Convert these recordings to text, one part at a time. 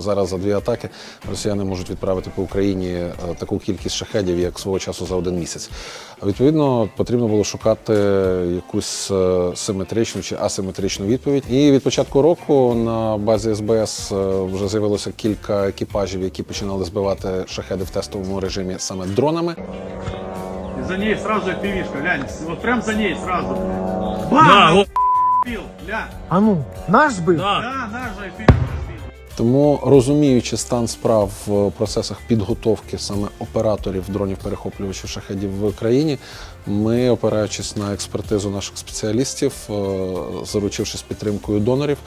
зараз за дві атаки росіяни можуть відправити по Україні е, таку кількість шахедів, як свого часу за один місяць. Відповідно, потрібно було шукати якусь е, симетричну чи асиметричну відповідь. І від початку року на базі СБС е, вже з'явилося кілька екіпажів, які починали збивати шахеди в тестовому режимі саме дронами. За ней сразу же пивишка, глянь, вот прям за ней сразу. Да, Бам! Бил, глянь. А ну, наш был? да. Да, наш же. Тому розуміючи стан справ в процесах підготовки саме операторів дронів перехоплювачів шахедів в країні, ми, опираючись на експертизу наших спеціалістів, е, заручившись підтримкою донорів,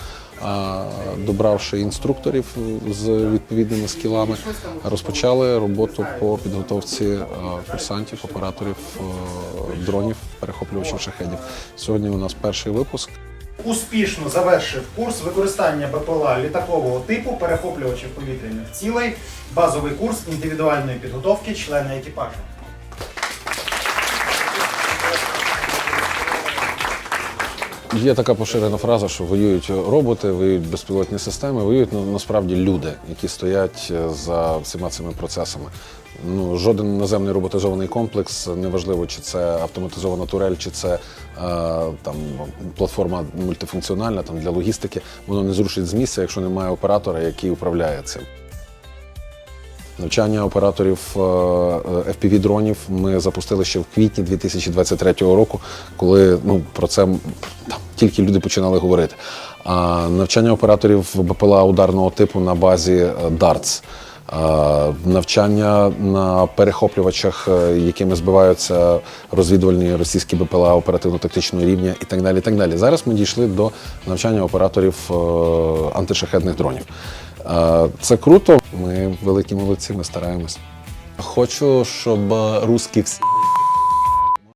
добравши інструкторів з відповідними скілами, розпочали роботу по підготовці е, курсантів, операторів е, дронів перехоплювачів шахедів. Сьогодні у нас перший випуск. Успішно завершив курс використання БПЛА літакового типу перехоплювачів повітряних цілей, базовий курс індивідуальної підготовки члена екіпажу. Є така поширена фраза, що воюють роботи, воюють безпілотні системи, воюють на- насправді люди, які стоять е, за всіма цими процесами. Ну, жоден наземний роботизований комплекс, неважливо, чи це автоматизована турель, чи це е, там платформа мультифункціональна там для логістики, воно не зрушить з місця, якщо немає оператора, який управляє цим. Навчання операторів е, fpv дронів ми запустили ще в квітні 2023 року, коли ну про це тільки люди починали говорити. А навчання операторів БПЛА ударного типу на базі е, е, Навчання на перехоплювачах, е, якими збиваються розвідувальні російські БПЛА оперативно-тактичного рівня і так далі. І так далі. Зараз ми дійшли до навчання операторів е, антишахедних дронів. Це круто. Ми великі молодці, ми стараємось. Хочу, щоб русські всі